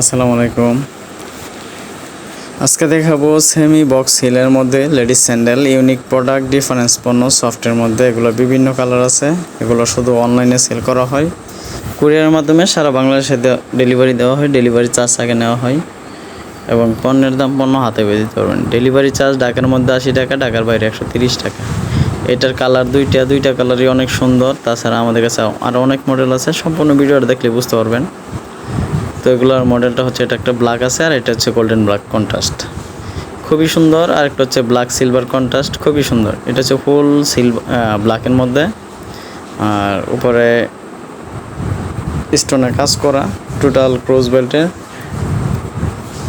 আসসালামু আলাইকুম। আজকে দেখাবো সেমি বক্স হিলের মধ্যে ladies sandal unique product difference পণ্য সফটের মধ্যে এগুলো বিভিন্ন কালার আছে। এগুলো শুধু অনলাইনে সেল করা হয়। কুরিয়ারের মাধ্যমে সারা বাংলাদেশে ডেলিভারি দেওয়া হয় ডেলিভারি চার্জ আগে নেওয়া হয়। এবং পণ্যের দাম পণ্য হাতে পেয়ে দিতে পারবেন। ডেলিভারি চার্জ ঢাকার মধ্যে আশি টাকা, ঢাকার বাইরে একশো তিরিশ টাকা। এটার কালার দুইটা দুইটা কালারই অনেক সুন্দর। তাছাড়া আমাদের কাছে আরও অনেক মডেল আছে। সম্পূর্ণ ভিডিওটা দেখলে বুঝতে পারবেন। এগুলোর মডেলটা হচ্ছে এটা একটা ব্ল্যাক আছে আর এটা হচ্ছে গোল্ডেন ব্ল্যাক কন্ট্রাস্ট খুবই সুন্দর, আর একটা হচ্ছে ব্ল্যাক সিলভার কন্ট্রাস্ট খুবই সুন্দর। এটা হচ্ছে ফুল সিলভার ব্ল্যাকের মধ্যে। আর উপরে স্টোনে কাজ করা টোটাল ক্রোজ বেল্টের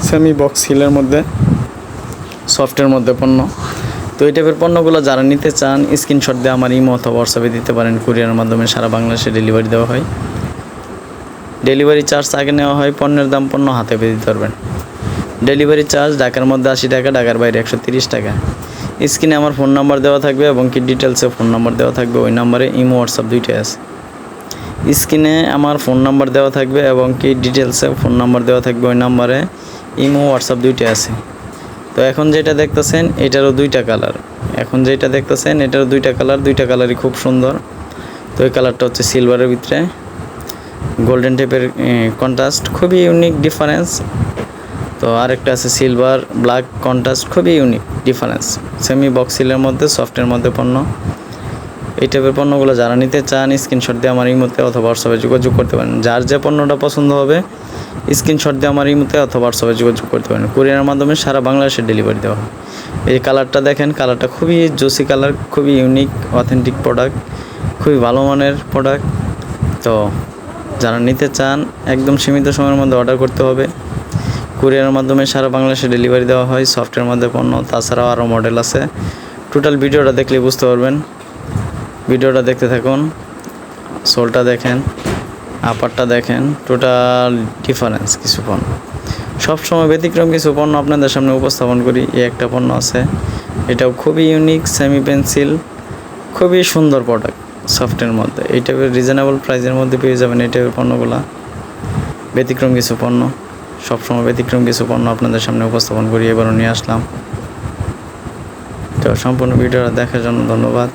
সেমি বক্স হিলের মধ্যে সফটের মধ্যে পণ্য। তো এই টাইপের পণ্যগুলো যারা নিতে চান স্ক্রিনশট দিয়ে আমার ইমো অথবা হোয়াটসঅ্যাপে দিতে পারেন কুরিয়ারের মাধ্যমে সারা বাংলাদেশে ডেলিভারি দেওয়া হয়। ডেলিভারি চার্জ আগে নেওয়া হয়, পণ্যের দাম পণ্য হাতে পেয়ে দিতে পারবেন ডেলিভারি চার্জ ঢাকার মধ্যে আশি টাকা, ঢাকার বাইরে একশো তিরিশ টাকা। স্ক্রিনে আমার ফোন নাম্বার দেওয়া থাকবে এবং কি ডিটেলসে ফোন নাম্বার দেওয়া থাকবে, ওই নাম্বারে ইমো, হোয়াটসঅ্যাপ দুইটাই আছে। স্ক্রিনে আমার ফোন নাম্বার দেওয়া থাকবে এবং কি ডিটেলসে ফোন নাম্বার দেওয়া থাকবে, ওই নাম্বারে ইমো, হোয়াটসঅ্যাপ দুইটাই আছে। তো এখন যেটা দেখতেছেন, এটারও দুইটা কালার। এখন যেটা দেখতেছেন, এটারও দুইটা কালার, দুইটা কালারই খুব সুন্দর। তো এই কালারটা হচ্ছে সিলভারের ভিতরে। গোল্ডেন টাইপের কন্ট্রাস্ট খুবই ইউনিক ডিফারেন্স তো আরেকটা আছে সিলভার ব্ল্যাক কন্ট্রাস্ট খুবই ইউনিক ডিফারেন্স সেমি বক্সিলের মধ্যে সফটের মধ্যে পণ্য। এই টাইপের পণ্যগুলো যারা নিতে চান স্ক্রিনশট দিয়ে আমার ইমোতে অথবা হোয়াটসঅ্যাপে যোগাযোগ করতে পারেন। যার যে পণ্যটা পছন্দ হবে স্ক্রিনশট দিয়ে আমার ইমোতে অথবা হোয়াটসঅ্যাপে যোগাযোগ করতে পারেন। কুরিয়ারের মাধ্যমে সারা বাংলাদেশে ডেলিভারি দেওয়া হয়। এই কালারটা দেখেন কালারটা খুবই জোসি কালার খুবই ইউনিক অথেন্টিক প্রোডাক্ট খুবই ভালো মানের প্রোডাক্ট তো যারা নিতে চান, একদম সীমিত সময়ের মধ্যে অর্ডার করতে হবে। কুরিয়ারের মাধ্যমে সারা বাংলাদেশে ডেলিভারি দেওয়া হয় সফটের মধ্যে পণ্য, তাছাড়াও আরও মডেল আছে। টোটাল ভিডিওটা দেখলে বুঝতে পারবেন। ভিডিওটা দেখতে থাকুন সোলটা দেখেন আপারটা দেখেন টোটাল ডিফারেন্স কিছু পণ্য। সবসময় ব্যতিক্রম কিছু পণ্য আপনাদের সামনে উপস্থাপন করি, এই একটা পণ্য আছে। এটাও খুবই ইউনিক সেমি পেন্সিল খুবই সুন্দর প্রোডাক্ট সফটের মধ্যে। এই টাইপের রিজনেবল প্রাইসের মধ্যে পেয়ে যাবেন এই টাইপের পণ্যগুলো। ব্যতিক্রম কিছু পণ্য, সবসময় ব্যতিক্রম কিছু পণ্য আপনাদের সামনে উপস্থাপন করি, এবারও নিয়ে আসলাম। তো সম্পূর্ণ ভিডিওটা দেখার জন্য ধন্যবাদ।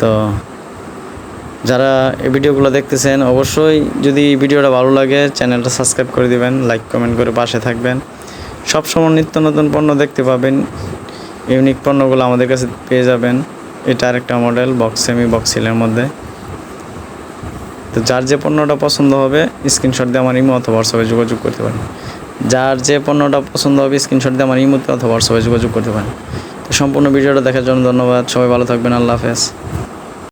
তো যারা এই ভিডিওগুলো দেখতেছেন, অবশ্যই যদি ভিডিওটা ভালো লাগে, চ্যানেলটা সাবস্ক্রাইব করে দিবেন লাইক কমেন্ট করে পাশে থাকবেন। সবসময় নিত্য নতুন পণ্য দেখতে পাবেন ইউনিক পণ্যগুলো আমাদের কাছে পেয়ে যাবেন। এটা আরেকটা মডেল বক্স সেমি বক্স সিলের মধ্যে। তো যার যে পণ্যটা পছন্দ হবে স্ক্রিনশট দিয়ে আমার ইমো অথবা হোয়াটসঅ্যাপে যোগাযোগ করতে পারেন। যার যে পণ্যটা পছন্দ হবে স্ক্রিনশট দিয়ে আমার ইমোতে অথবা হোয়াটসঅ্যাপে যোগাযোগ করতে পারেন। তো সম্পূর্ণ ভিডিওটা দেখার জন্য ধন্যবাদ। সবাই ভালো থাকবেন। আল্লাহ হাফেজ।